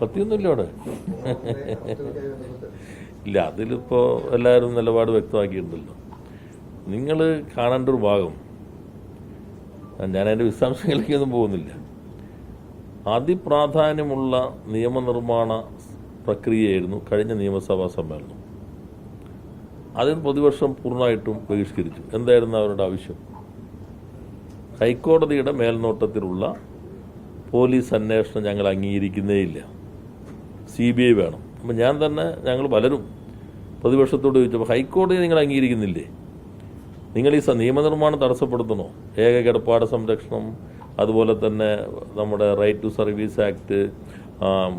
പത്തിയൊന്നുമില്ല അവിടെ. ഇല്ല അതിലിപ്പോൾ എല്ലാവരും നിലപാട് വ്യക്തമാക്കിയിട്ടുണ്ടല്ലോ. നിങ്ങൾ കാണേണ്ട ഒരു ഭാഗം ഞാൻ അതിന്റെ വിശദാംശങ്ങളിലേക്കൊന്നും പോകുന്നില്ല. അതിപ്രാധാന്യമുള്ള നിയമനിർമ്മാണ പ്രക്രിയയായിരുന്നു കഴിഞ്ഞ നിയമസഭാ സമ്മേളനം. അതിന് പ്രതിവർഷം പൂർണമായിട്ടും ബഹിഷ്കരിച്ചു. എന്തായിരുന്നു അവരുടെ ആവശ്യം? ഹൈക്കോടതിയുടെ മേൽനോട്ടത്തിലുള്ള പോലീസ് അന്വേഷണം ഞങ്ങൾ അംഗീകരിക്കുന്നേയില്ല സി ബി ഐ വേണം. അപ്പം ഞാൻ തന്നെ ഞങ്ങൾ പലരും പ്രതിപക്ഷത്തോട് ചോദിച്ചപ്പോൾ ഹൈക്കോടതി നിങ്ങൾ അംഗീകരിക്കുന്നില്ലേ? നിങ്ങൾ ഈ നിയമനിർമ്മാണം തടസ്സപ്പെടുത്തണോ? ഏക കിടപ്പാട സംരക്ഷണം അതുപോലെ തന്നെ നമ്മുടെ റൈറ്റ് ടു സർവീസ് ആക്ട്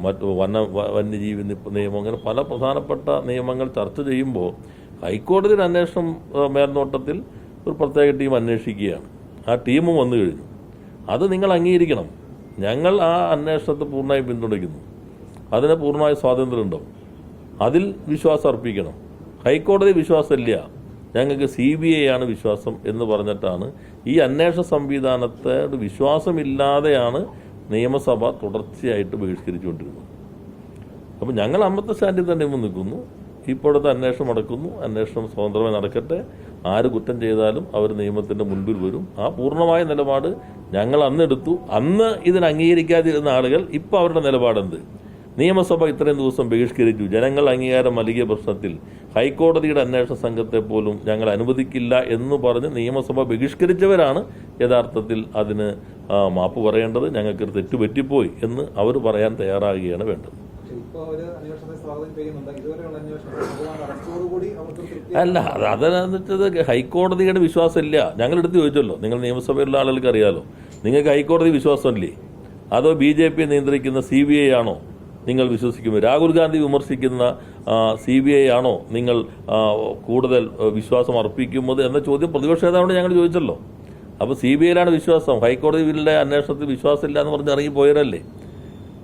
മറ്റു വന വന്യജീവി നിയമം അങ്ങനെ പല പ്രധാനപ്പെട്ട നിയമങ്ങൾ ചർച്ച ചെയ്യുമ്പോൾ ഹൈക്കോടതിയുടെ അന്വേഷണം മേൽനോട്ടത്തിൽ ഒരു പ്രത്യേക ടീം അന്വേഷിക്കുകയാണ്. ആ ടീമും വന്നു കഴിഞ്ഞു. അത് നിങ്ങൾ അംഗീകരിക്കണം. ഞങ്ങൾ ആ അന്വേഷണത്തെ പൂർണമായും പിന്തുണയ്ക്കുന്നു. അതിന് പൂർണമായ സ്വാതന്ത്ര്യം ഉണ്ടാവും. അതിൽ വിശ്വാസം അർപ്പിക്കണം. ഹൈക്കോടതി വിശ്വാസമില്ല. ഞങ്ങൾക്ക് സി ബി ഐ ആണ് വിശ്വാസം എന്ന് പറഞ്ഞിട്ടാണ് ഈ അന്വേഷണ സംവിധാനത്തെ വിശ്വാസമില്ലാതെയാണ് നിയമസഭ തുടർച്ചയായിട്ട് ബഹിഷ്കരിച്ചുകൊണ്ടിരുന്നത്. അപ്പം ഞങ്ങൾ അമ്പത്തെ സ്റ്റാൻഡിൽ തന്നെ നിൽക്കുന്നു. ഇപ്പോഴത്തെ അന്വേഷണം നടക്കുന്നു. അന്വേഷണം സ്വതന്ത്രമായി നടക്കട്ടെ. ആര് കുറ്റം ചെയ്താലും അവർ നിയമത്തിന്റെ മുൻപിൽ വരും. ആ പൂർണമായ നിലപാട് ഞങ്ങൾ അന്ന് എടുത്തു. അന്ന് ഇതിന് അംഗീകരിക്കാതിരുന്ന ആളുകൾ ഇപ്പോൾ അവരുടെ നിലപാടെന്ത്? നിയമസഭ ഇത്രയും ദിവസം ബഹിഷ്കരിച്ചു. ജനങ്ങൾ അംഗീകാരം നൽകിയ പ്രശ്നത്തിൽ ഹൈക്കോടതിയുടെ അന്വേഷണ സംഘത്തെ പോലും ഞങ്ങൾ അനുവദിക്കില്ല എന്ന് പറഞ്ഞ് നിയമസഭ ബഹിഷ്കരിച്ചവരാണ് യഥാർത്ഥത്തിൽ അതിന് മാപ്പ് പറയേണ്ടത്. ഞങ്ങൾക്ക് തെറ്റുപറ്റിപ്പോയി എന്ന് അവർ പറയാൻ തയ്യാറാകുകയാണ് വേണ്ടത്. അന്വേഷണത്തെ സ്വാഗതം അല്ല അത് അതെന്നു വെച്ചത് ഹൈക്കോടതിയുടെ വിശ്വാസമില്ല. ഞങ്ങൾ എടുത്ത് ചോദിച്ചല്ലോ നിങ്ങൾ നിയമസഭയിലുള്ള ആളുകൾക്ക് അറിയാലോ. നിങ്ങൾക്ക് ഹൈക്കോടതി വിശ്വാസമില്ലേ? അതോ ബി ജെ പി നിയന്ത്രിക്കുന്ന സി ബി ഐ ആണോ നിങ്ങൾ വിശ്വസിക്കുന്നത്? രാഹുൽ ഗാന്ധി വിമർശിക്കുന്ന സി ബി ഐ ആണോ നിങ്ങൾ കൂടുതൽ വിശ്വാസം അർപ്പിക്കുന്നത് എന്ന ചോദ്യം പ്രതിപക്ഷ നേതാവിനോട് ഞങ്ങൾ ചോദിച്ചല്ലോ. അപ്പോൾ സി ബി ഐയിലാണ് വിശ്വാസം. ഹൈക്കോടതിയിലെ അന്വേഷണത്തിൽ വിശ്വാസമില്ല എന്ന് പറഞ്ഞ് ഇറങ്ങി പോയവരല്ലേ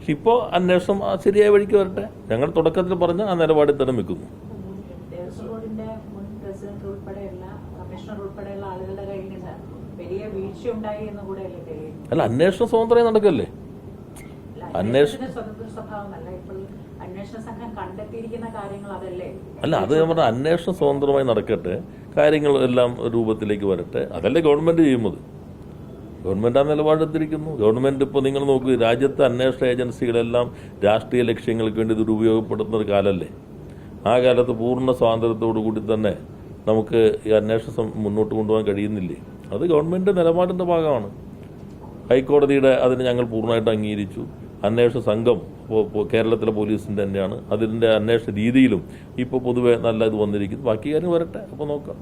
പക്ഷെ ഇപ്പോൾ അന്വേഷണം ശരിയായ വഴിക്ക് വരട്ടെ. ഞങ്ങൾ തുടക്കത്തിൽ പറഞ്ഞ ആ നിലപാടിൽ തന്നെ നിൽക്കുന്നു അല്ലേ അന്വേഷണം സ്വതന്ത്രമായി നടക്കല്ലേ? അന്വേഷണ അല്ല അത് ഞാൻ പറഞ്ഞ അന്വേഷണ സ്വതന്ത്രമായി നടക്കട്ടെ. കാര്യങ്ങൾ എല്ലാം രൂപത്തിലേക്ക് വരട്ടെ. അതല്ലേ ഗവൺമെന്റ് ചെയ്യുന്നത്. ഗവൺമെന്റ് ആ നിലപാടെടുത്തിരിക്കുന്നു. ഗവൺമെന്റ് ഇപ്പോൾ നിങ്ങൾ നോക്കൂ രാജ്യത്തെ അന്വേഷണ ഏജൻസികളെല്ലാം രാഷ്ട്രീയ ലക്ഷ്യങ്ങൾക്ക് വേണ്ടി ഇത് ഉപയോഗപ്പെടുത്തുന്ന ഒരു കാലമല്ലേ ആ കാലത്ത് പൂർണ സ്വാതന്ത്ര്യത്തോടു കൂടി തന്നെ നമുക്ക് ഈ അന്വേഷണം മുന്നോട്ട് കൊണ്ടുപോകാൻ കഴിയുന്നില്ലേ? അത് ഗവൺമെന്റ് നിലപാടിന്റെ ഭാഗമാണ്. ഹൈക്കോടതിയുടെ അതിന് ഞങ്ങൾ പൂർണമായിട്ട് അംഗീകരിച്ചു. അന്വേഷണ സംഘം കേരളത്തിലെ പോലീസിന്റെ തന്നെയാണ്. അതിന്റെ അന്വേഷണ രീതിയിലും ഇപ്പോൾ പൊതുവെ നല്ല ഇത് വന്നിരിക്കുന്നു. ബാക്കി കാര്യം വരട്ടെ. അപ്പോൾ നോക്കാം.